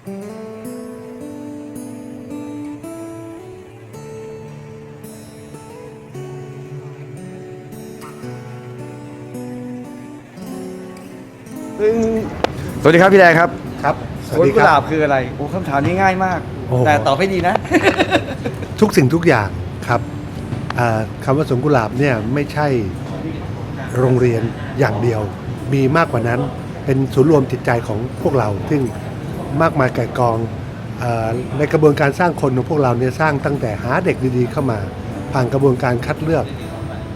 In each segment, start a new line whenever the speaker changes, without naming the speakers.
ซึ่งสวัสดีครับพี่แดงครับ
ครับ
สวนกุหลาบคืออะไรโอ้คำถามนี้ง่ายมาก
โอ้โห
แต่ตอบให้ดีนะ
ทุกสิ่งทุกอย่างครับอ่าคำว่าสวนกุหลาบเนี่ยไม่ใช่โรงเรียนอย่างเดียว มีมากกว่านั้นเป็นศูนย์รวมจิตใจของพวกเรา ซึ่ง มากมายไก่กองอในกระบวนการสร้างคนของพวกเราเนี่ยสร้างตั้งแต่หาเด็กดีๆเข้ามา ผ่านกระบวนการคัดเลือก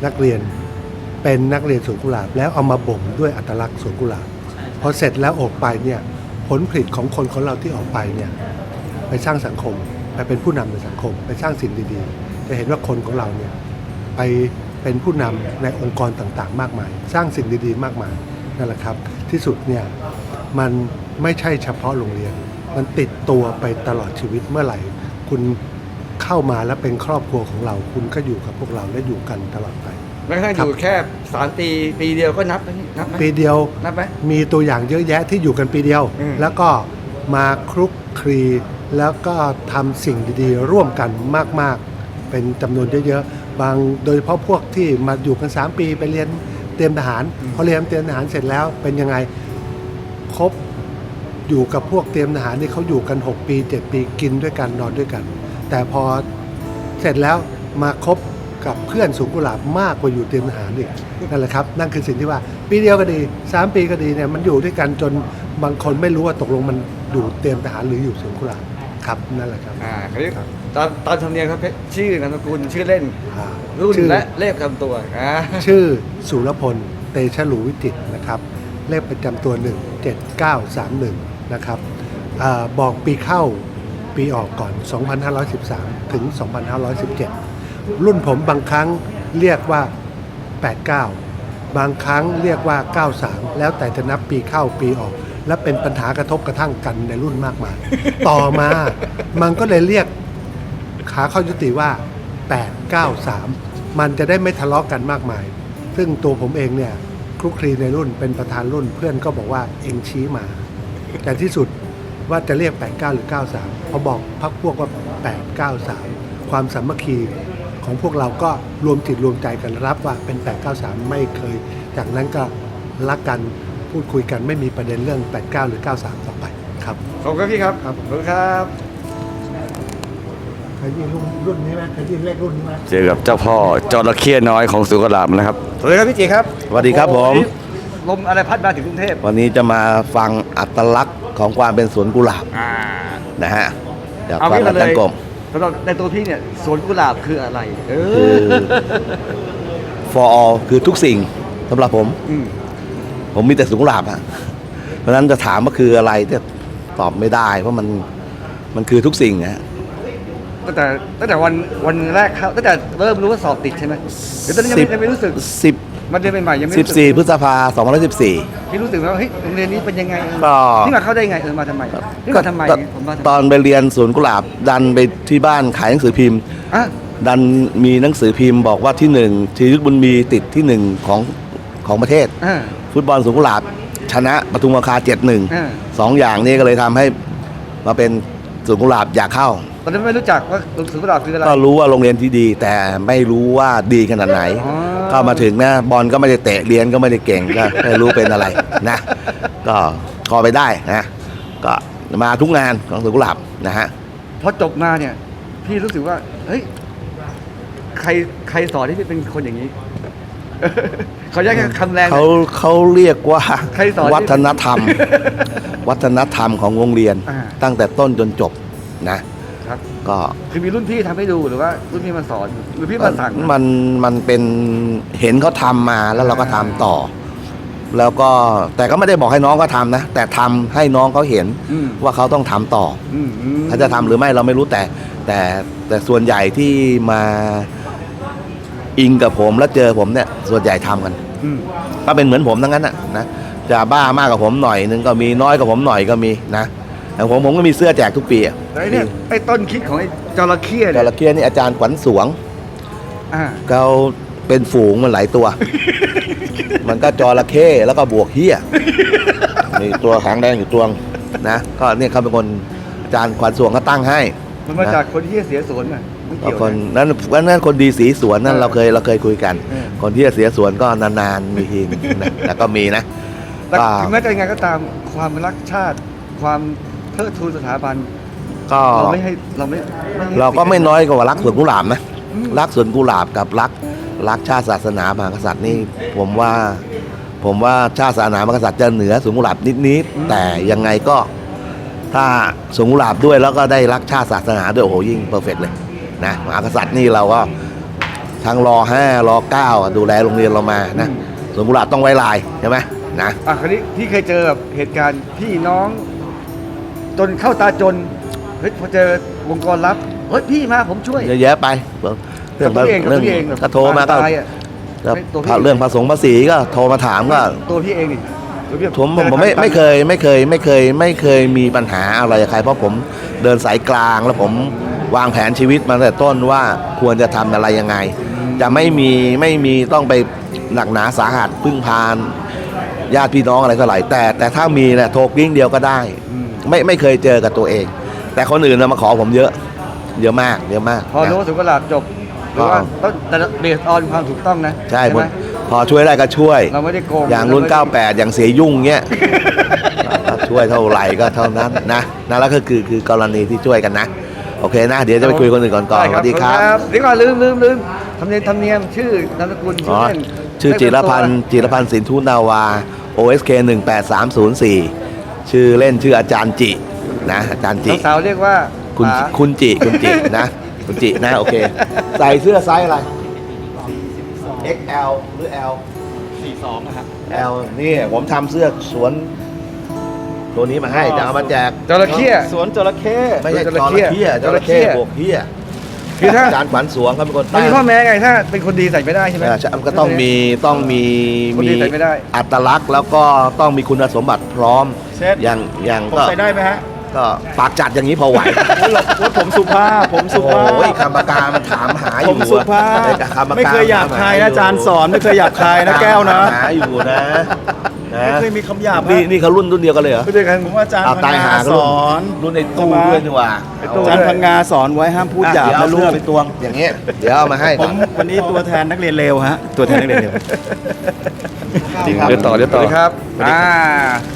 นักเรียนเป็นนักเรียนสวนกุหลาบ แล้วเอามาบ่มด้วยอัตลักษณ์สวนกุหลาบพอเสร็จแล้วออกไปเนี่ยผลผลิตของคนของเราที่ออกไปเนี่ยไปสร้างสังคมไปเป็นผู้นำในสังคม ไปสร้างสิ่งดีๆ จะเห็นว่าคนของเราเนี่ยไปเป็นผู้นำในองค์กรต่างๆ มากมาย สร้างสิ่งดีๆ มากมายนั่นแหละครับ ที่สุดเนี่ย มันไม่ใช่เฉพาะโรงเรียน มันติดตัวไปตลอดชีวิตเมื่อไหร่ คุณเข้ามาแล้วเป็นครอบครัวของเรา คุณก็อยู่กับพวกเราและอยู่กันตลอดไป
แม้กระทั่งอยู่แค่สามปีปีเดียวก็นับไหมนี่นับไหม
ปีเดียว
นับไหม
มีตัวอย่างเยอะแยะที่อยู่กันปีเดียว
อืม
แล้วก็มาคลุกคลีแล้วก็ทำสิ่งดีๆ ร่วมกันมากๆ เป็นจำนวนเยอะๆ บางโดยเฉพาะพวกที่มาอยู่กัน 3 ปีไปเรียนเตรียมทหารพอเรียนเตรียมทหารเสร็จแล้วเป็นยังไง ครบอยู่กับพวกเตรียมทหารนี่เขาอยู่กัน 6 ปี 7 ปีกินด้วยกันนอนด้วยกัน แต่พอเสร็จแล้วมาคบกับเพื่อนสูงกุหลาบมากกว่าอยู่เตรียมทหารอีกนั่นแหละครับนั่นคือสิ่งที่ว่า ปีเดียวก็ดี 3 ปีก็ดีเนี่ยมันอยู่ด้วยกันจนบางคนไม่รู้ว่าตกลงมันอยู่เตรียมทหารหรืออยู่สูงกุหลาบครับนั่นแหละครับ
อ่าเขาเรียก
ครับ
ตามตามธรรมเนียมครับชื่อนามสกุลชื่อเล่น
อ่า
รุ่น
ชื่อ
และเลขประจำตัวอ่า
ชื่อสุรพลเตชะหลูวิจิตรนะครับ เลขประจำตัว17931นะครับอาบอกปีเข้าปีออกก่อน 2513 ถึง 2517 รุ่นผมบางครั้งเรียกว่า 89 บางครั้งเรียกว่า 93 แล้วแต่จะนับปีเข้าปีออก และเป็นปัญหากระทบกระทั่งกันในรุ่นมากมาย ต่อมามันก็เลยเรียกขาเข้ายุติว่า 893 มันจะได้ไม่ทะเลาะกันมากมาย ซึ่งตัวผมเองเนี่ยค ลุกคลีในรุ่นเป็นประธานรุ่นเพื่อนก็บอกว่าเองชี้มา แต่ที่สุดว่าจะเรียก 89 หรือ 93พอบอกพักพวกว่า 893 ความสามัคคีของพวกเราก็รวมจิตรวมใจกันรับว่าเป็น 893 ไม่เคย จากนั้นก็รักกันพูดคุยกันไม่มีประเด็นเรื่อง 89 หรือ 93 ต่อไปครับ
ขอบคุณครับพี่ครับ
ครับ
ขอบคุณครับ
เคยยินรุ่นรุ่นนี้ไหมเคยยินเลขรุ่นนี้ไหม
เจอกับเจ้าพ่อจระเข้น้อยของสุกลาบนะครับส วัสดีครับพี่จีครับ
สวัสดีครับผม
ลมอะไรพัดมาถึงกรุงเทพ
วันนี้จะมาฟังอัตลักษณ์ของความเป็นสวนกุหลาบ
อ่า
นะฮะจาก
เอา
ฟัง
งี้
อา
มาเล
จาร
ย
ย์กรม
สำหรับในตัวพี่เนี่ยสวนกุหลาบคืออะไร เอ
คือ
อ
for all คือทุกสิ่งสำหรับผม
อืม
ผมมีแต่สวนกุหลาบอะเพราะฉะนั้นจะถามว่าคืออะไรจะตอบไม่ได้ เพราะมันมันคือทุกสิ่งนะฮะ
ตั้งแต่ตั้งแต่วันวันแรกเข้าตั้งแต่เริ่มรู้ว่าสอบติดใช่ไหมหรือตอนนั้นยังไม่ยังไม่รู้สึก
สิบ
มันเรียนใหม่ๆยังไม่
สิบ
รู้สึก
สี่พฤษภาสองพันสิบสี่
พี่รู้สึกว่าเฮ้ยโรงเรียนนี้เป็นยังไง
ก็
นี่มาเข้าได้ไงเออมาทำไมนี่มาทำไมผมมาทำไม
ตอนไปเรียนสวนกุหลาบดันไปที่บ้านขายหนังสือพิมพ์
อะ
ดันมีหนังสือพิมพ์บอกว่าที่หนึ่งชีวิตบุญมีติดที่หนึ่งของของประเทศ
อ่า
ฟุตบอลสวนกุหลาบชนะปทุมราคาเจ็ดหนึ่ง
อ่า
สองอย่างนี้ก็เลยทำให้มาเป็นสวนกุหลาบอยากเข้า
ตอนนั้นไม่รู้จักว่าสวนกุหลาบคืออะไร
ก็รู้ว่าโรงเรียนที่ดี แต่ไม่รู้ว่าดีขนาดไหน
อ๋อ
ก็มาถึงนะบอลก็ไม่ได้เตะเรียนก็ไม่ได้เก่งก็ไม่รู้เป็นอะไรนะ ก็พอไปได้นะ ก็มาทุกงานของสวนกุหลาบนะฮะ
พอจบมาเนี่ย พี่รู้สึกว่า เฮ้ย ใครใครสอนให้พี่เป็นคนอย่างนี้ เขาแยกคำแรงหน่
เขา
อย
เขาเรียกว่า
ใครสอน
วัฒนธรรม วัฒนธรรมของโรงเรียน
อ่า
ตั้งแต่ต้นจนจบนะ
ครับ
ก็
คือมีรุ่นพี่ทำให้ดูหรือว่ารุ่นพี่มาสอนหรือพี่มาสั่ง
มันมันเป็นเห็นเขาทำมาแล้วเราก็ทำต่อ แล้วก็แต่ก็ไม่ได้บอกให้น้องเขาทำนะ แต่ทำให้น้องเขาเห็น
อืม
ว่าเขาต้องทำต่อ
อืมอืม
เขาจะทำหรือไม่เราไม่รู้แต่ แต่แต่ส่วนใหญ่ที่มาอิงกับผมแล้วเจอผมเนี่ย ส่วนใหญ่ทำกัน
อืม
ก็เป็นเหมือนผมทั้งนั้นนะนะจะบ้ามากกว่าผมหน่อยนึงก็มีน้อยกว่าผมหน่อยก็มีนะ แต่ผมผมก็มีเสื้อแจกทุกปีอะ
แล้วไอ้เนี่ยไอ้ต้นคิดของไอ้จระเข้
จ
เนี่ย
ระเข้นี่อาจารย์ขวัญสวง
อ่า
เขาเป็นฝูงมันหลายตัว มันก็จระเข้แล้วก็บวกเฮียมีตัวหางแดงอยู่ตัวงนะ ก็เนี่ยเขาเป็นคนจารย์ขวัญสวงก็ตั้งให้
มันมาจากคนที่เสียสวนอะไม่
ก็
เกี่ยว
คน
นะ
นั้นวันนั้นคนดีสีสวนนั่น
เออ
เราเคยเราเคยคุยกัน
เออ
คนที่จะเสียสวนก็นานๆมีทีนะแล้วก็มีนะ
แต่
ก็
ถึงแม้จะยังไงก็ตามความรักชาติ ความ เทิดทูนสถาบัน
ก็
เราไม่ให้เราไม่ไม่ให้
เราก็ไม่น้อยกว่ารักสวนกุหลาบนะ
อืม
รักสวนกุหลาบกับรักรักชาติศาสนาพระมหากษัตริย์นี่ผมว่าผมว่าชาติศาสนาพระมหากษัตริย์จะเหนือสวนกุหลาบนิดๆแต่ยังไงก็ถ้าสวนกุหลาบด้วยแล้วก็ได้รักชาติศาสนาด้วยโอ้โหยิ่งเพอร์เฟกเลยนะมหากษัตริย์นี่เราก็ทั้งรอห้ารอเก้าอะดูแลโรงเรียนเรามานะสวนกุหลาบต้องไว้ลายใช่ไหมนะ
อะคราวนี้พี่เคยเจอแบบเหตุการณ์พี่น้อง จนเข้าตาจนเฮ้ยพอเจอวงกรรับเฮ้ยพี่มาผมช่วย
เยอะแยะไปเรื่อง
ตัวพี่เอง
เรื่อง
ตัวพี่เองแบบ
ก็โทรมาก็
ตายอะ
แล้ว
ไม่ตัวพี่
เรื่องภาษงภาษีก็โทรมาถามก็
ตัวพี่เองนี่ตัวพี่
ผมผมผมไม่ไม่เคยไม่เคยไม่เคยไม่เคยมีปัญหาอะไรกับใคร เพราะผมเดินสายกลางแล้วผมวางแผนชีวิตมาตั้งแต่ต้นว่าควรจะทำอะไรยังไง จะไม่มีไม่มีต้องไปหนักหนาสาหัสพึ่งพานญาติพี่น้องอะไรเท่าไหร่แต่แต่ถ้ามีเนี่ยโทรกลิ้งเดียวก็ได้
อืม
ไม่ไม่เคยเจอกับตัวเอง แต่คนอื่นน่ะมาขอผมเยอะ เยอะมากเยอะมาก
พอรู้
นะ
ว่าสุกหลาบจบหรือว่าต้องแต่เบสออนความถูกต้องนะ
ใช่
ไห
ผม
ม
พอช่วยได้ก็ช่วย
เราไม่ได้โกง
อย่างรุ่น
เไม่ได้
98 อย่างเสียยุ่งเงี้ยก็ช่วยเท่าไหร่ก็เท่านั้นนะนั่นแล้วก็คือคือกรณีที่ช่วยกันนะ โอเคนะ เดี๋ยวจะไปคุยคนอื่นก่อนก่อน
ได้
สวัสดีครับ
ขอณเดี๋ยวก่อนลืมลืมลืมทำเนียมทำเนียมชื่อนามสกุลชื่
อ๋
อ
อ
เล่น
ชื่อจิรพันธ์
ให้
จิรพันธ์สินทุนาวา OSK 18304 ชื่อเล่นชื่ออาจารย์จินะอาจารย์
เป็
จิ
นตัวน้องสาวเรียกว่า
คุณ
ป๋า
คุณจิคุณจินะ คุณจินะ โอเค ใส่เสื้อไซส์อะไร XL หรือ L
42นะครับ
L นี่ผมทำเสื้อสวน ตัวนี้มาให้จะเอามาแจก
จระเข้
สวนจระเข้
ไม่ใช่
จ
จ
ระ
ระ
เข้
เข้จระเข้
จระเข้
บวกเฮีย
คือถ้า
อาจารย์ขวัญสวงเขาเป็นคน
มัน
ตั้ง
มีข้อแม้ไงถ้าเป็นคนดีใส่ไม่ได้ใช่ไหม
เออใช่มันก็ต้องมีต้องมี
คนดีใส่ไม่ได้
อัตลักษณ์แล้วก็ต้องมีคุณสมบัติพร้อม
เช่น
อย่างอย่าง
ผม
ก็
ใส่ได้ไหมฮะ
ก็ปากจัดอย่างนี้พอไหว
โอ้ยโอ้ยผมสุภาพผมสุภาพ
โอ้ยคำปากกามันถามหาอ
ผ
ยู่
มสุภาพ
อ้คำปากก
ไม่เคยหยาบคายนะอาจารย์สอนไม่เคยหยาบคายนะแก้วนะ
ถามหาอยู่นะนะ
ไม่เคยมีคำหยาบ
นี่
นะ
นี่เขารุ่นรุ่นเดียวกันเลยเหรอ
ไม่ด้วยกัน
ผมว่าอาจารย์
เอา
พั
ตาย
ง
หางาก็
ส
รุ่น
อน
รุ่นในตู้ด้วยนี่หว่า
อาจารย์พังงาสอนไว้ห้ามพูดหยาบ
เดี๋ว
นะลู
เสื้
ก
อไปตวง อย่างเงี้ยเดี๋ยวเอามาให้
ผ
ก่อน
มวันนี้ตัวแทนนักเรียนเลวฮะตัวแทนนักเรียนเลว
จริงครับ
เดี๋ยวต่อเดี๋ยวต่อ ครับอ่า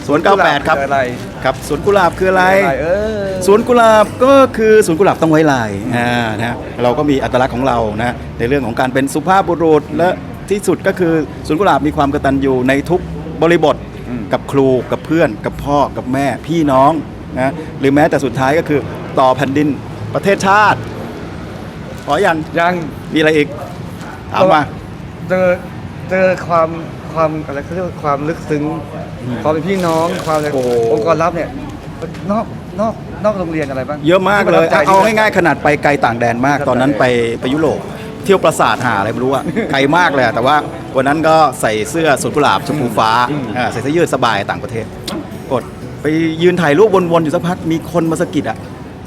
สวน98ครับ
ออะไร
ครับสวนกุหลาบคืออะไร
อะไรเออ
สวนกุหลาบก็คือสวนกุหลาบต้องไว้ลายอ่านะฮะเราก็มีอัตลักษณ์ของเรานะในเรื่องของการเป็นสุภาพบุรุษและที่สุดก็คือสวนกุหลาบมีความกตัญญูในทุก บริบท
อืม
กับครูกับเพื่อนกับพ่อกับแม่พี่น้องนะหรือแม้แต่สุดท้ายก็คือต่อแผ่นดินประเทศชาติขอยัง
ยัง
มีอะไรอีกถามมา
เจอเจอความความอะไรเขาเรียกว่าความลึกซึ้งความเป็นพี่น้องความอะไร
โอ้
องค์กรลับเนี่ยนอกนอกนอกโรงเรียนอะไรบ้าง
เยอะมากเลย
ที่ประทับใจ
เอาง่ายๆขนาดไปไกลต่างแดนมากตอนนั้นไปไปยุโรปเที่ยวปราสาทหาอะไรไม่รู้อะไกลมากเลยอะแต่ว่าวันนั้นก็ใส่เสื้อสวนกุหลาบชมพูฟ้าอ่าใส่เสื้อยืดสบายต่างประเทศ กดไปยืนถ่ายรูปวนๆอยู่สักพักมีคนมาสะกิดอะ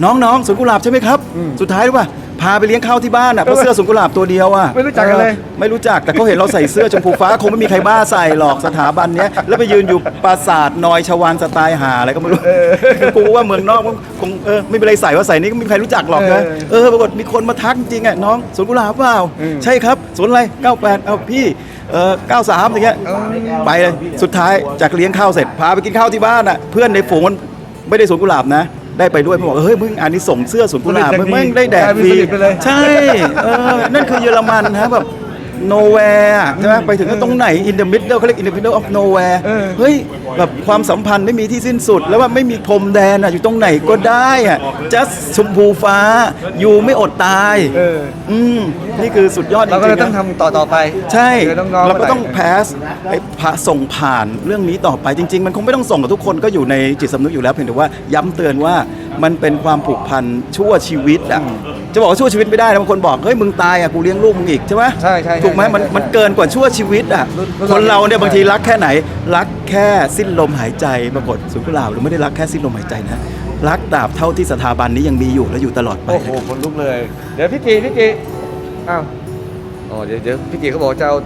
น้องๆสวนกุหลาบใช่ไหมครับ สุดท้ายรู้ป่ะ พาไปเลี้ยงข้าวที่บ้านอะเพราะเสื้อสวนกุหลาบตัวเดียวอะ
ไม่รู้จักกันเลย
ออไม่รู้จักแต่เขาเห็นเราใส่เสื้อชมพูฟ้าคงไม่มีใครบ้าใส่หรอกสถาบันเนี้ยแล้วไปยืนอยู่ปราสาทนอยชวานสไตล์หาอะไรก็ไม่รู้คือกูว่าเมืองนอกมันคงเออไม่เป็นไรใส่ว่าใส่นี้ก็ไม่มีใครรู้จักหรอกนะเออปรากฏมีคนมาทักจริงๆอะน้องสวนกุหลาบเปล่าใช่ครับสวนอะไร98เอาพี่เออ93อย่างเงี้ยไปเลยสุดท้ายจากเลี้ยงข้าวเสร็จพาไปกินข้าวที่บ้านอะเพื่อนในฝูงมันไม่ได้สวนกุหลาบนะ ได้ไปด้วยมันบอกเฮ้ยมึงอันนี้ส่งเสื้อสวนกุหลาบมึงมึงได้แดกฟรี
กลายเป็นสนิทไปเลย
ใช่เออนั่นคือเยอรมันนะแบบ nowhere ใช่ไหมไปถึงก็ตรงไหน in the middle เขาเรียก in the middle of nowhere
เออ
เฮ้ยแบบความสัมพันธ์ไม่มีที่สิ้นสุด แล้วว่าไม่มีพรมแดนอะอยู่ตรงไหนก็ได้อะ just ชมพูฟ้า อยู่ไม่อดตาย
เออ
อืมนี่คือสุดยอดจริ
เรา
งๆ
ก็เลย
นะ
ต้องทำต่อต่อไป
ใช่
เจอน้องๆ
เราก็ต้อง
มื่ไห
แพสไอ้พาส่งผ่านเรื่องนี้ต่อไปจริง ๆ มันคงไม่ต้องส่งกับทุกคนก็อยู่ในจิตสำนึกอยู่แล้วเพียงแต่ว่าย้ำเตือนว่ามันเป็นความผูกพันชั่วชีวิตอะจะบอกว่าชั่วชีวิตไม่ได้นะบางคนบอกเฮ้ยมึงตายอะกูเลี้ยงลูกมึงอีกใช่ไหม
ใช่ใช่ใช่
ถูกไหมมัน
ใช่
มันเกินกว่าชั่วชีวิตอะ
รุ่นรุ่น
คนเราเนี่ย
เรา
บางทีรักแค่ไหน รักแค่สิ้นลมหายใจปรากฏสุนกุหลาบหรือไม่ได้รักแค่สิ้นลมหายใจนะรักตราบเท่าที่สถาบันนี้ยังมีอยู่และอยู่ตลอดไป
โอ้โหคนลุกเลย เดี๋ยวพี่กีพี่กีอ้าวอ๋อเดี๋ยวเดี๋ยวพี่กีเขาบอกจะเอา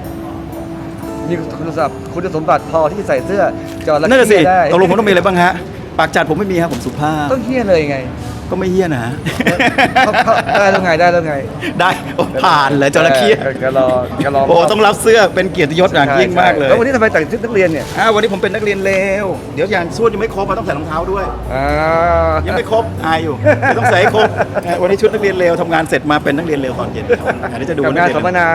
มีคุณสมบัติคุณสมบัติพอที่จะใส่เสื้อจอระ
นั่นแหละสิ
เข้ได้
ตกลงผมต้องมีอะไรบ้างฮะ ปากจัดผมไม่มีครับผมสุภาพ
ต้องเฮี้ยเลยไง
ก็ไม่เฮี้ยนะ
เขาเขาได้แล้วไงได้แล้วไง
ได้โอ้ผ่านเลยจระเข้
ออก็รอก็รอ
โอ้ต้องรับเสื้อเป็นเกียรติยศอย่างยิ่งมากเลย
แล้ววันนี้ทำไมแต่งชุดนักเรียนเนี่ย
อ่าวันนี้ผมเป็นนักเรียนเลวเดี๋ยวอย่างส่วนยังไม่ครบมาต้องใส่รองเท้าด้วย
อ่า
ยังไม่ครบอายอยู่ไม่ต้องใส่ให้ครบอะวันนี้ชุดนักเรียนเลวทำงานเสร็จมาเป็นนักเรียนเลวตอนเย็นครับอันนี้จะดู
กับงาน
กเรีย
สัมมนา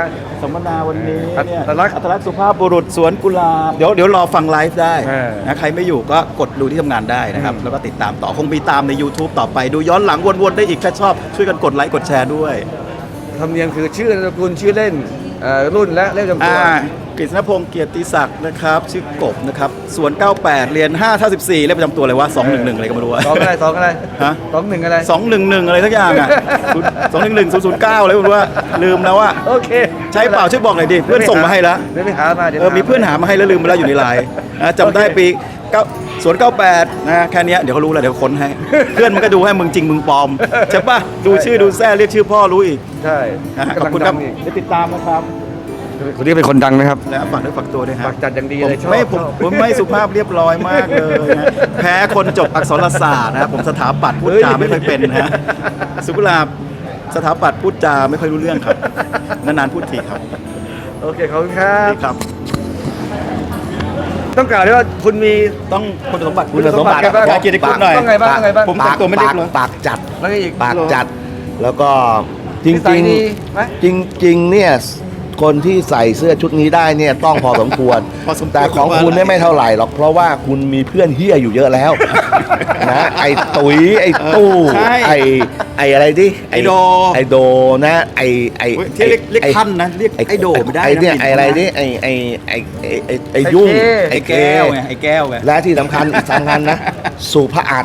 สัมมนาวันนี้เนี่ย
อัตลักษณ์
อัตลักษณ์สุภาพบุรุษสวนกุหลาบเดี๋ยวเดี๋ยวรอฟังไลฟ์ได้
เออ
นะใครไม่อยู่ก็กดดูที่ทำงานได้นะครับ
อืม
แล้วก็ติดตามต่อคงมีตามใน YouTube ต่อไปดูย้อนหลังวนๆได้อีกถ้าชอบช่วยกันกดไลค์กดแชร์ด้วย
ธรรมเนียมคือชื่อนามสกุลชื่อเล่นเอ่อรุ่นและเลขจำตัว
อ่ากฤษณพงศ์เกียรติศักดิ์นะครับ ชื่อกบนะครับส่วน 98 เรียน5ท่า14เลขประจำตัวอะไรวะ211อะไรก็ไม่รู้อะ
สองอะไรสองอะไร
ฮะ
สองหนึ่งอะไร
211อะไรสักอย่างอะสองหนึ่งหนึ่งศูนย์ศูนย์เก้าอะไรไม่รู้ว่าลืมแล้วอะ
โอเค
ใช้เปล่าช่วยบอกหน่อยดิเพื่อนส่งมาให้แล้ว
เดี๋ยวไปหามาดี๋ยว
เออ มีเพื่อนหามาให้แล้วลืมไปแล้วอยู่ในไลน์นะจำได้ปีเก้า สวน 98 นะแค่เนี้ยเดี๋ยวเขารู้แล้วเดี๋ยวค้นให้ เพื่อนมันก็ดูให้มึงจริงมึงปลอมใช่ปะดูชื่อดูแซ่เรียกชื่อพ่อรู้อีก
ใช่
นะขอบคุณครับเดี๋ยวติดตามนะครับ
คนนี้เป็นคนดังนะครับ
แล้วฝากด้วยฝากตัวด้วยฮะ
ฝากจัดอย่างดีเลย
ผม
ชอบ
ไม่ผม
ชอบ
ผมไม่สุภาพเรียบร้อยมากเลยนะแพ้คนจบอักษรศาสตร์นะครับผมสถาปัตย์พูดจาไม่ค่อยเป็นนะฮะสุกุลาบสถาปัตย์พูดจาไม่ค่อยรู้เรื่องครับนานๆพูดทีครับ
โอเคขอบคุณครับ
นี่ครับ
ต้องกล่าวด้วยว่าคุณมี
ต้องคุณสมบัติ
คุณสมบัติ
ขอเกียรติคุณหน่อย
ต้องไงบ้างต้องไงบ้าง
ผมแต่งตัวไม่เรียบร้อย
ปากจัด
แล้วก็อีก
ปากจัด แล้วก็จ
นิสั
ริ
ย
ง
ดีไหม
ๆจริงๆเนี่ยคนที่ใส่เสื้อชุดนี้ได้เนี่ยต้องพอสมควร
พอสมควร
แต่ของคุณเนี่ยไม่เท่าไหร่หรอก เพราะว่าคุณมีเพื่อนเฮี้ยอยู่เยอะแล้วนะไอ้ตุ๋ยไอ้ตู้
ใช่
ไอ้ ไอ้อะไรดิ
ไอ้โด
ไอ้โดนะไอ้ไอ้
เฮ้ยที่เรียกเรียก
ไอ้
ท่านนะเรียกไอ้โดไม่ได้นะ
ไอ้เนี่ย
ผิดนะ
ไอ้อะไรนี่ไอ้ไอ้ไอ้ไอ้ไอ้ไอ้ยุ่ง
ไอ้แก้วไงไอ้แก้วไง
และที่สำคัญสำคัญนะสุภาพ
ไอ้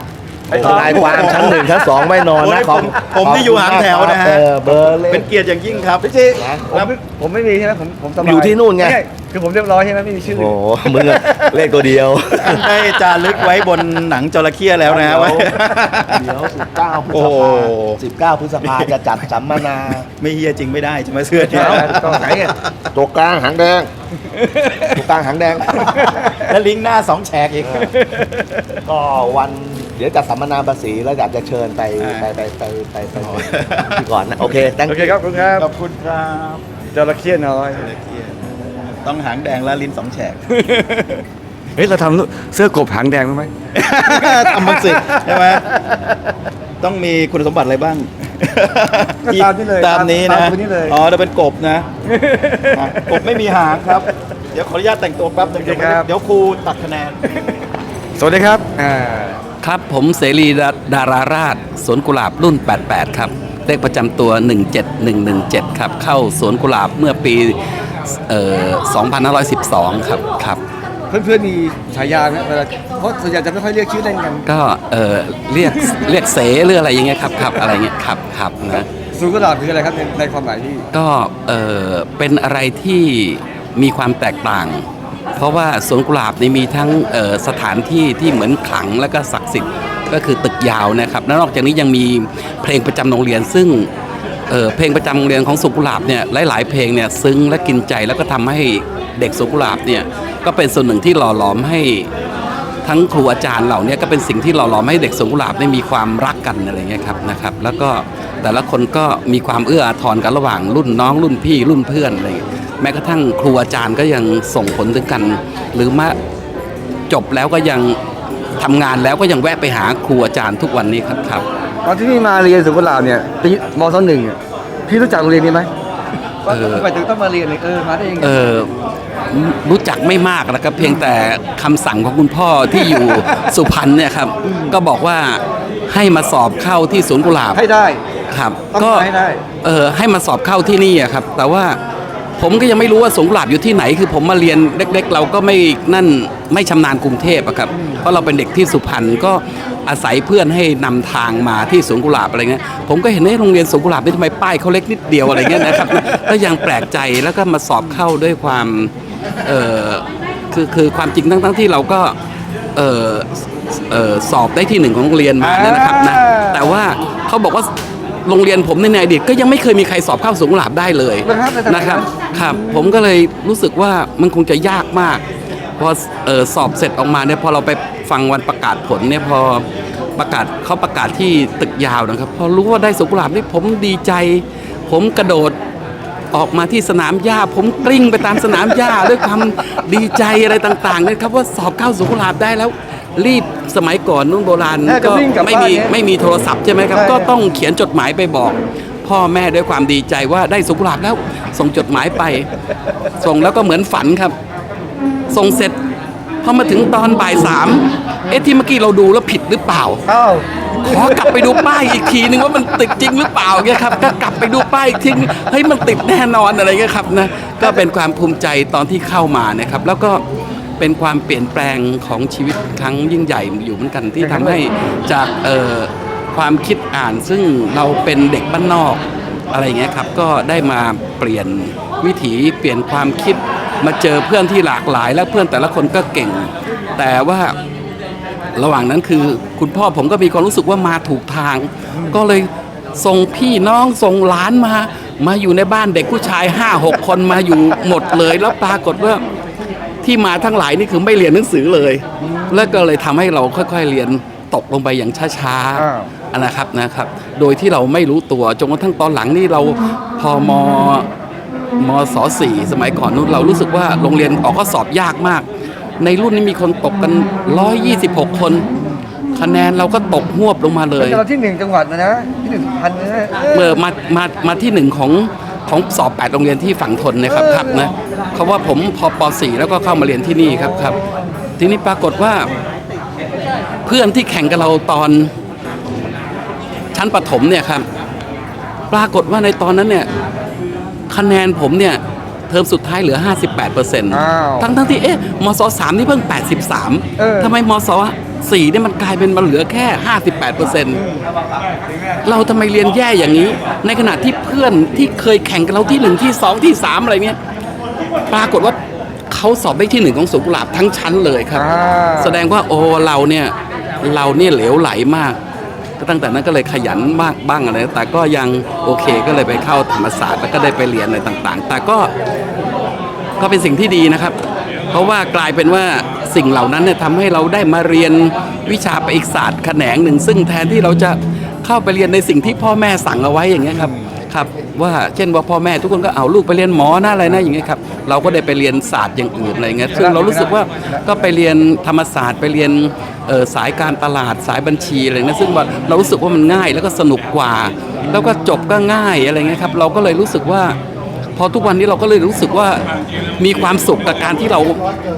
ทนายความชั้นหนึ่งชั้นสองไม่นอน
โอ้
นะ
ย
ข
ผ
อบ
มผมที่อยู่หางแถวนะฮะ
เออเบอร์เล
เป็
ข
นเกียรติอย่างยิ่งครับ
พี่จีผมไม่ผมไม่มีใช่ไหมผมผมสบาย
อยู่ที่นู่นไง
ม่คือผมเรียบร้อยใช่ไหมไม่มีชื่อ
โอ้โหมึงอะเลขตัวเดียว
ได้จารึกไว้บนหนังจระเข้แล้วนะฮะว่า
เดี๋ยวสิบเก้าพฤ
โอ้
ษ
โห
ภาสิบเก้าพฤษภาจะจัดสัมมนา
ไม่เฮียจริงไม่ได้ใช่ไหมเสื้อ
เดี๋
เนี่ย
วยต้องไหนอะ
ตัวกลางหางแดงตัวกลางหางแดง
แล้วลิงก์หน้าสองแฉกอีก
ก็วัน เดี๋ยวจัดสัมมนาภาษีแล้วอยากจะเชิญไป
อ่า
ไปไปไปไปไปไปที่ก่อนนะโอเค thank
โอเค
you
ครับขอบคุณครับ
ขอบคุณครับ
จระเข้น้อย
ต้องหางแดงและลิ้นสองแฉก
เฮ้ย เราทำเสื้อกบหางแดงได้ไหม
ทำมันสิใช่ไหมต้องมีคุณสมบัติอะไรบ้าง
ก็ตามนี้เลย
ตามนี้
ตา
นะ
มตัวนี้เลย
อ๋อจะเป็นกบนะอะกบไม่มีหางครับ เดี๋ยวขออนุญาตแต่งตัวแป๊บนึง
โอเคครับ
เดี๋ยวครูตัดคะแนน
สวัสดีครับอ่า
ครับผมเสรีดาดาราราชสวนกุหลาบรุ่น 88 ครับ เลขประจำตัว 17117 ครับ เข้าสวนกุหลาบเมื่อปีเอ่อ2512 ครับครับ
เพื่อนๆมีฉายาไหมเวลาเพราะส่วนใหญ่จะไม่ค่อยเรียกชื่อเล่นกัน
ก็เอ่อเรียกเรียกเสหรืออะไรอย่างเงี้ยครับครับอะไรเงี้ยครับครับนะ
สูงกระดาษคืออะไรครับในในความหมายที่
ก็เอ่อเป็นอะไรที่มีความแตกต่าง เพราะว่าสวนกุหลาบนี่มีทั้งสถานที่ที่เหมือนขลังและก็ศักดิ์สิทธิ์ก็คือตึกยาวนะครับแล้วนอกจากนี้ยังมีเพลงประจำโรงเรียนซึ่งเเพลงประจำโรงเรียนของสวนกุหลาบเนี่ยหลาย ๆ เพลงเนี่ยซึ้งและกินใจแล้วก็ทำให้เด็กสวนกุหลาบเนี่ยก็เป็นส่วนหนึ่งที่หล่อหลอมให้ทั้งครูอาจารย์เหล่านี้ก็เป็นสิ่งที่หล่อหลอมให้เด็กสวนกุหลาบได้มีความรักกันอะไรเงี้ยครับนะครับ แล้วก็ แต่ละคนก็มีความเอื้ออาทรกันระหว่างรุ่นน้องรุ่นพี่รุ่นเพื่อนอะไรเงี้ยแม้กระทั่งครูอาจารย์ก็ยังส่งผลถึงกัน หรือมาจบแล้วก็ยังทำงานแล้วก็ยังแวะไปหาครูอาจารย์ทุกวันนี้ครับครับ
ตอนที่พี่มาเรียนสุกุหลาบเนี่ยปีมศหนึ่งอะพี่รู้จักโรงเรียนนี้ไหมว่า
เออ
ทำไมถึงต้องมาเรียนเนี่ยเออมาได้ยังไง
เออรู้จักไม่มากนะครับเพียงแต่คำสั่งของคุณพ่อที่อยู่สุพรรณเนี่ยครับ ก็บอกว่าให้มาสอบเข้าที่สวนกุหลาบ
ให้ได้
ครับ
ต้อง
ก็
ให้ได้
เออให้มาสอบเข้าที่นี่อะครับ แต่ว่าผมก็ยังไม่รู้ว่าสวนกุหลาบอยู่ที่ไหน คือผมมาเรียนเล็ก ๆ เราก็ไม่นั่นไม่ชำนาญกรุงเทพอะครับเพราะเราเป็นเด็กที่สุพรรณก็อาศัยเพื่อนให้นำทางมาที่สวนกุหลาบอะไรเงี้ยผมก็เห็นในโรงเรียนสวนกุหลาบนี่ทำไมป้ายเขาเล็กนิดเดียวอะไรเงี้ยนะครับ ก็ยังแปลกใจแล้วก็มาสอบเข้าด้วยความเออคือคือความจริงทั้งๆที่เราก็เออเออสอบได้ที่หนึ่งของโรงเรียนมาเนี่ยนะครับนะ
อ่า
แต่ว่าเขาบอกว่า โรงเรียนผมในอดีตก็ยังไม่เคยมีใครสอบเข้าสวนกุหลาบได้เลย
นะครับในสมัยนั้น
นะครับครับ ผมก็เลยรู้สึกว่ามันคงจะยากมาก พอเออสอบเสร็จออกมาเนี่ยพอเราไปฟังวันประกาศผลเนี่ยพอประกาศเขาประกาศที่ตึกยาวนะครับ พอรู้ว่าได้สวนกุหลาบนี่ผมดีใจ ผมกระโดดออกมาที่สนามหญ้า ผมกลิ้งไปตามสนามหญ้าด้วยความดีใจอะไรต่างๆนะครับว่าสอบเข้าสวนกุหลาบได้แล้ว รีบสมัยก่อนนุ่นโบราณ
น่าจะ
ก็
วิ่งกลับ
ไม่มี
บ้านเนี่ย
ไม่มีโทรศัพท์ใช่ไหมครับ
ใช่
ก็ต้องเขียนจดหมายไปบอก พ่อแม่ด้วยความดีใจว่าได้สวนกุหลาบแล้วส่งจดหมายไป ส่งแล้วก็เหมือนฝันครับ ส่งเสร็จพอมาถึงตอนบ่ายสามเอ๊ะที่เมื่อกี้เราดูแล้วผิดหรือเปล่า
อ้าว
ขอกลับไปดูป้ายอีกทีนึงว่ามันติดจริงหรือเปล่าเงี้ยครับก็กลับไปดูป้ายอีกทีนึงเฮ้ยมันติดแน่นอนอะไรเงี้ยครับนะก็เป็นความภูมิใจตอนที่เข้ามานะครับ แล้วก็ เป็นความเปลี่ยนแปลงของชีวิตครั้งยิ่งใหญ่อยู่เหมือนกันที่ทำให้จากเอ่อความคิดอ่านซึ่งเราเป็นเด็กบ้านนอกอะไรเงี้ยครับก็ได้มาเปลี่ยนวิถีเปลี่ยนความคิดมาเจอเพื่อนที่หลากหลาย และเพื่อนแต่ละคนก็เก่ง แต่ว่าระหว่างนั้นคือคุณพ่อผมก็มีความรู้สึกว่ามาถูกทาง ก็เลยส่งพี่น้องส่งหลานมา มาอยู่ในบ้านเด็กผู้ชาย5้าหกคนมาอยู่หมดเลย แล้วปรากฏว่า ที่มาทั้งหลายนี่คือไม่เรียนหนังสือเลย แล้วก็เลยทำให้เราค่อยๆเรียนตกลงไปอย่างช้า
อ้าว
ๆนะครับนะครับ โดยที่เราไม่รู้ตัวจนกระทั่งตอนหลังนี่เราพอมมศสี่สมัยก่อนนู้นเรารู้สึกว่าโรงเรียนออกข้อสอบยากมาก ในรุ่นนี้มีคนตกกัน 126 คน คะแนนเราก็ตกหวบลงมาเลย
เป็นเราที่หนึ่งจังหวัดนะนะที่หนึ่งสุพรรณนะ
เมื่อมามามาที่หนึ่งของ ของสอบ 8 โรงเรียนที่ฝั่งทนนะครับ
เออ
ครับนะเขาว่าผมพอป .4 แล้วก็เข้ามาเรียนที่นี่ครับครับ ทีนี้ปรากฏว่า เพื่อนที่แข่งกับเราตอนชั้นประถมเนี่ยครับ ปรากฏว่าในตอนนั้นเนี่ยคะแนนผมเนี่ยเทอมสุดท้ายเหลือ 58เปอร์เซ็นต์
อ้าว
ทั้งทั้งที่เอ๊ะมศสามนี่เพิ่ง
เออ
83ทำไมมศ สี่เนี่ยมันกลายเป็นมันเหลือแค่ 58เปอร์เซ็นต์เราทำไมเรียนแย่อย่างนี้ ในขณะที่เพื่อนที่เคยแข่งกับเราที่หนึ่งที่สองที่สามอะไรเนี่ยปรากฏว่าเขาสอบได้ที่หนึ่งของสวนกุหลาบทั้งชั้นเลยครับ
อ่า
แสดงว่าโอ้เราเนี่ยเราเนี่ยเหลวไหลมาก ก็ตั้งแต่นั้นก็เลยขยันมากบ้างอะไร แต่ก็ยังโอเคก็เลยไปเข้าธรรมศาสตร์แล้วก็ได้ไปเรียนอะไรต่างๆ แต่ก็ก็เป็นสิ่งที่ดีนะครับ เพราะว่ากลายเป็นว่า สิ่งเหล่านั้นเนี่ยทำให้เราได้มาเรียนวิชาไปอีกศาสตร์แขนงหนึ่ง ซึ่งแทนที่เราจะเข้าไปเรียนในสิ่งที่พ่อแม่สั่งเอาไว้อย่างเงี้ยครับครับว่าเช่นว่าพ่อแม่ทุกคนก็เอาลูกไปเรียนหมอหนะอะไรนะอย่างเงี้ยครับเราก็ได้ไปเรียนศาสตร์อย่างอื่นอะไรเงี้ยซึ่งเรารู้สึกว่าก็ไปเรียนธรรมศาสตร์ไปเรียนสายการตลาดสายบัญชีอะไรนะซึ่งว่าเรารู้สึกว่ามันง่ายแล้วก็สนุกกว่า แล้วก็จบก็ง่ายอะไรเงี้ยครับเราก็เลยรู้สึกว่า พอทุกวันนี้เราก็เลยรู้สึกว่ามีความสุขกับการที่เรา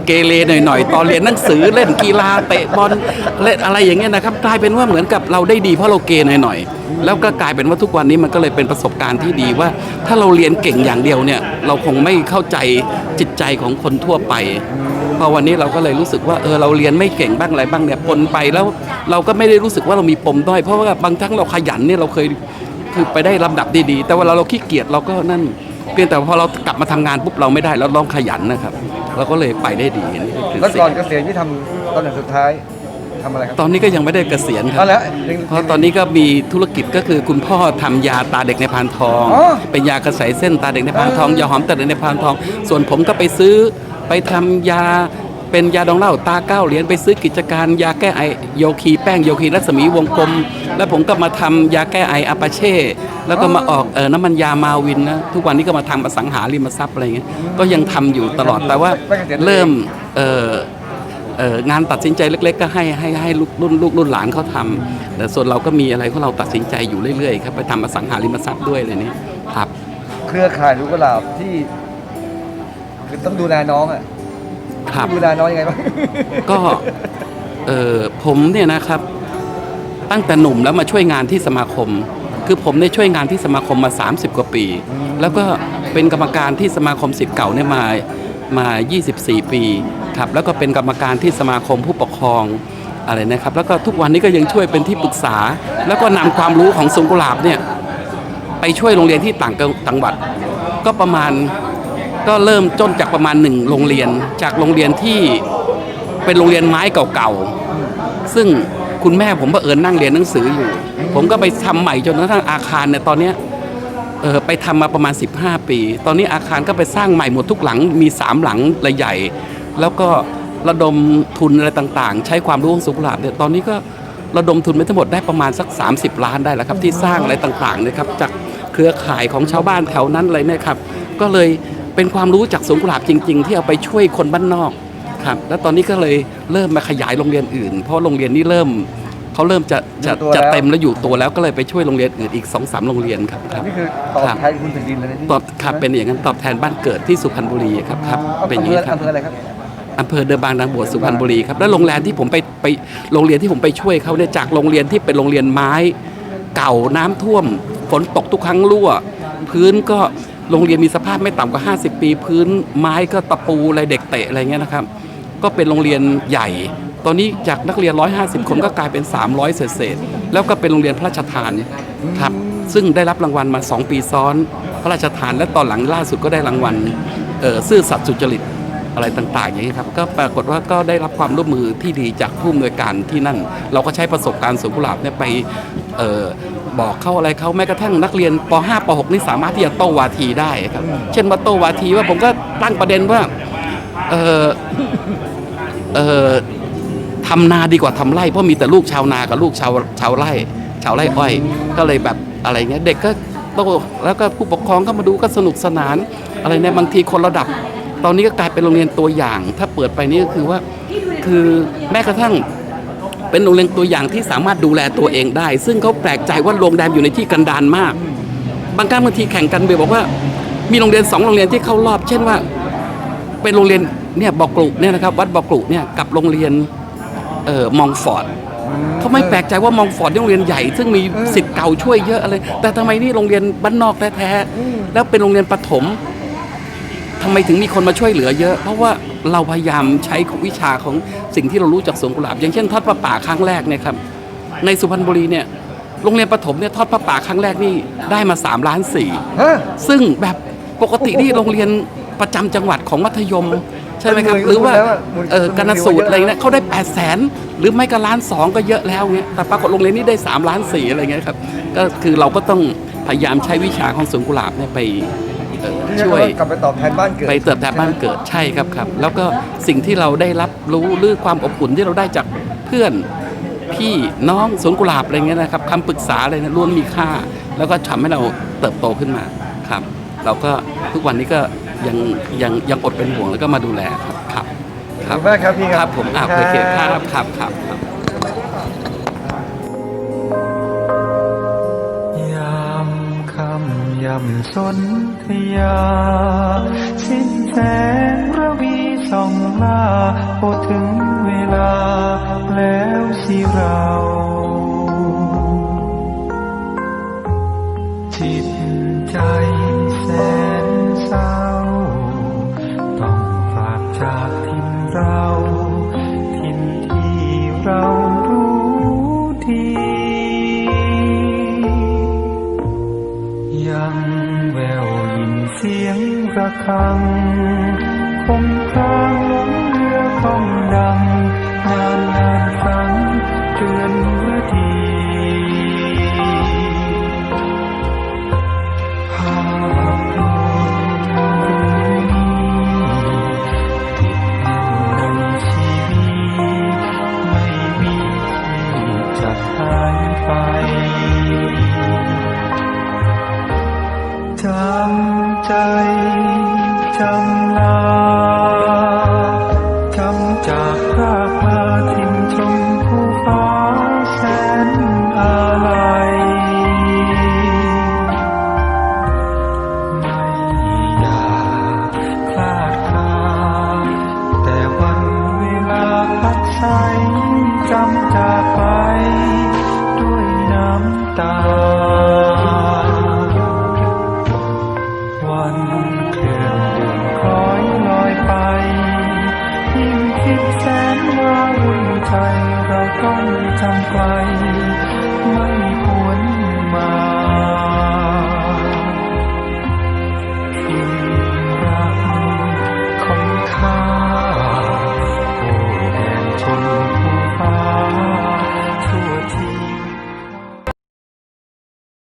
เกเรหน่อยๆ ตอนเรียนหนังสือเล่นกีฬาเตะบอลเล่นอะไรอย่างเงี้ยนะครับกลายเป็นว่าเหมือนกับเราได้ดีเพราะเราเกเรหน่อยๆแล้วก็กลายเป็นว่าทุกวันนี้มันก็เลยเป็นประสบการณ์ที่ดีว่า ถ้าเราเรียนเก่งอย่างเดียวเนี่ยเราคงไม่เข้าใจจิตใจของคนทั่วไปพอวันนี้เราก็เลยรู้สึกว่าเออเราเรียนไม่เก่งบ้างอะไรบ้างเนี่ยปนไปแล้วเราก็ไม่ได้รู้สึกว่าเรามีปมด้อยเพราะว่าบางครั้งเราขยันเนี่ยเราเคยคือไปได้ลำดับดีๆ แต่เวลาเราขี้เกียจเราก็นั่น พียงแต่พอเรากลับมาทำงานปุ๊บเราไม่ได้เราต้องขยันนะครับเราก็เลยไปได้ดีนี่คือ
แล้ว
สิ่
ก่อน
ง
เกษียณที่ทำตอนไหนสุดท้ายทำอะไรครับ
ตอนนี้ก็ยังไม่ได้เกษียณครั
เอา
บ
แล้ว
เพราะตอนนี้ก็มีธุรกิจก็คือคุณพ่อทำยาตาเด็กในพานทอง
อ๋อ
เป็นยากระใสเส้นตาเด็กในพานทองยาหอมตาเด็กในพานทอง ส่วนผมก็ไปซื้อไปทำยา เป็นยาดองเหล้าตาเก้าเหรียญไปซื้อกิจการยาแก้ไอโยคีแป้งโยคีรัศมีวงกลม แล้วผมก็มาทำยาแก้ไออาปาเช่ แล้วก็มาออกเออน้ำมันยามาวินนะทุกวันนี้ก็มาทำอสังหาริมทรัพย์อะไรเงี้ยก็ยังทำอยู่ตลอดแต่ว่าเริ่มเออเอองานตัดสินใจเล็ก ๆ ก็ให้ให้ให้ลุ่นลูกรุ่นหลานเขาทำแต่ส่วนเราก็มีอะไรของเราตัดสินใจอยู่เรื่อยๆครับไปทำอสังหาริมทรัพย์ด้วยเลยนี่ครับ
เครือข่ายลูกกระลาบที่คือต้องดูแลน้องอะ
ครับ
ดูแลน้องยังไงบ้าง
ก็เออผมเนี่ยนะครับ ตั้งแต่หนุ่มแล้วมาช่วยงานที่สมาคม คือผมได้ช่วยงานที่สมาคมมา 30 กว่าปี แล้วก็เป็นกรรมการที่สมาคมสิทธิ์เก่าเนี่ยมามา 24 ปีครับแล้วก็เป็นกรรมการที่สมาคมผู้ปกครองอะไรนะครับ แล้วก็ทุกวันนี้ก็ยังช่วยเป็นที่ปรึกษา แล้วก็นำความรู้ของสวนกุหลาบเนี่ยไปช่วยโรงเรียนที่ต่างจังหวัด ก็ประมาณ ก็เริ่มต้นจากประมาณหนึ่งโรงเรียน จากโรงเรียนที่เป็นโรงเรียนไม้เก่าๆ ซึ่งคุณแม่ผมบังเอิญนั่งเรียนหนังสืออยู่ ผมก็ไปทำใหม่จนกระทั่งอาคารเนี่ยตอนเนี้ยเออไปทำมาประมาณ 15 ปี ตอนนี้อาคารก็ไปสร้างใหม่หมดทุกหลังมี 3 หลังใหญ่ แล้วก็ระดมทุนอะไรต่างๆ ใช้ความรู้ของสุขลาบเนี่ยตอนนี้ก็ระดมทุนไปทั้งหมดได้ประมาณสัก 30 ล้านได้แล้วครับที่สร้างอะไรต่างๆนะครับจากเครือข่ายของชาวบ้านแถวนั้นเลยเนะครับก็เลย เป็นความรู้จากสวนกุหลาบจริง ๆ ที่เอาไปช่วยคนบ้านนอกครับแล้วตอนนี้ก็เลยเริ่มมาขยายโรงเรียนอื่น เพราะโรงเรียนนี้เริ่มเขาเริ่มจะจะ
อยู่ตัว
จะ
แล้ว
เต็มแล้วอยู่ตัวแล้วก็เลยไปช่วยโรงเรียนอื่นอีก2อสโรงเรียนครับครับ
นี่คือตอบ
ครับ
แทนคุณแผ่นดินเลยนะพี่
ตอบครับเป็นอย่างนั้นตอบแทนบ้านเกิดที่สุพรรณบุรีครับครับ
อ๋อ
เป็นอย่างนี้ครับ
อำเภออะไรครับ
อำเภอเดิมบางนางบวชสุพรรณบุรีครับแล้วโรงแรมที่ผมไปไปโรงเรียนที่ผมไปช่วยเขาเนี่ยจากโรงเรียนที่เป็นโรงเรียนไม้ เก่าน้ำท่วมฝนตกทุกครั้งรั่ว พื้นก็ โรงเรียนมีสภาพไม่ต่ำกว่า 50 ปี พื้นไม้ก็ตะปูอะไรเด็กเตะอะไรเงี้ยนะครับ ก็เป็นโรงเรียนใหญ่ ตอนนี้จากนักเรียน 150 คนก็กลายเป็น 300 เศษๆแล้วก็เป็นโรงเรียนพระราชทานครับซึ่งได้รับรางวัลมา 2 ปีซ้อน พระราชทานและตอนหลังล่าสุดก็ได้รางวัลเออซื่อสัตย์สุจริตอะไรต่างๆอย่างนี้ครับก็ปรากฏว่าก็ได้รับความร่วมมือที่ดีจากผู้อำนวยการที่นั่น เราก็ใช้ประสบการณ์สวนกุหลาบเนี่ยไปเออ บอกเขาอะไรเขาแม้กระทั่งนักเรียนป .5 ป .6 นี่สามารถที่จะโต้วาทีได้ครับ เช่นว่าโต้วาทีว่าผมก็ตั้งประเด็นว่าเออเออทำนาดีกว่าทำไร่เพราะมีแต่ลูกชาวนากับลูกชาวชาวไร่ ชาวไร่อ้อย ก็เลยแบบอะไรเงี้ยเด็กก็โตแล้วก็ผู้ปกครองก็มาดูก็สนุกสนาน อะไรเนี่ยบางทีคนระดับ ตอนนี้ก็กลายเป็นโรงเรียนตัวอย่าง ถ้าเปิดไปนี่ก็คือว่า คือแม้กระทั่ง เป็นโรงเรียนตัวอย่างที่สามารถดูแลตัวเองได้ ซึ่งเขาแปลกใจว่าโรงแรมอยู่ในที่กันดารมาก บางครั้งบางทีแข่งกันเบลบอกว่า มีโรงเรียนสองโรงเรียนที่เข้ารอบ เช่นว่า เป็นโรงเรียนเนี่ยบอกกรุเนี่ยนะครับวัดบอกกรุเนี่ยกับโรงเรียนเอ่อมองฟอร์ดเขาไม่แปลกใจว่ามองฟอร์ดโรงเรียนใหญ่ ซึ่งมีสิทธิ์เก่าช่วยเยอะอะไร แต่ทำไมนี่โรงเรียนบ้านนอกแท้ๆแล้วเป็นโรงเรียนประถมทำไมถึงมีคนมาช่วยเหลือเยอะ เพราะว่าเราพยายามใช้วิชาของสิ่งที่เรารู้จากสวนกุหลาบ อย่างเช่นทอดประป่าครั้งแรกเนี่ยครับในสุพรรณบุรีเนี่ยโรงเรียนประถมเนี่ยทอดประป่าครั้งแรกนี่ได้มา3ล้านสี่
ฮะ
ซึ่งแบบปกตินี่โรงเรียนประจำจังหวัดของมัธยม ใช่ไหมครับ หรือว่าเออกนสูตรอะไรเนี่ยเขาได้8 0 0แสนหรือไม่ก็ล้านสองก็เยอะแล้วเงี้ยแต่ปรากฏโรงเรียนนี้ได้3ล้านสี่อะไรเงี้ยครับก็คือเราก็ต้องพยายามใช้วิชาของสวนกุหลาบเนี่ยไปเอ่อ
ที่
ช่วย
กลับไปตอบแทนบ้านเกิด
ไปเติบแทนบ้านเกิดใช่ครับครับ แล้วก็สิ่งที่เราได้รับรู้หรือความอบอุ่นที่เราได้จากเพื่อนพี่น้องสวนกุหลาบอะไรเงี้ยนะครับคำปรึกษาอะไรเนี่ยล้วนมีค่า แล้วก็ทำให้เราเติบโตขึ้นมาครับ เราก็ทุกวันนี้ก็ยังยังยังอดเป็นห่วงแล้วก็มาดูแลครับครับ
ขอบคุณมากครับพี่ครับ
ครับผมอ่าโอเคครับครับครับ
ยำสนธยา สิ้นแสงระวีส่องลาโอถึงเวลาแล้วสิเราจิตใจแสนเศร้า ต้องจากจากทินเรา ทินที่เรา ระฆังคมคร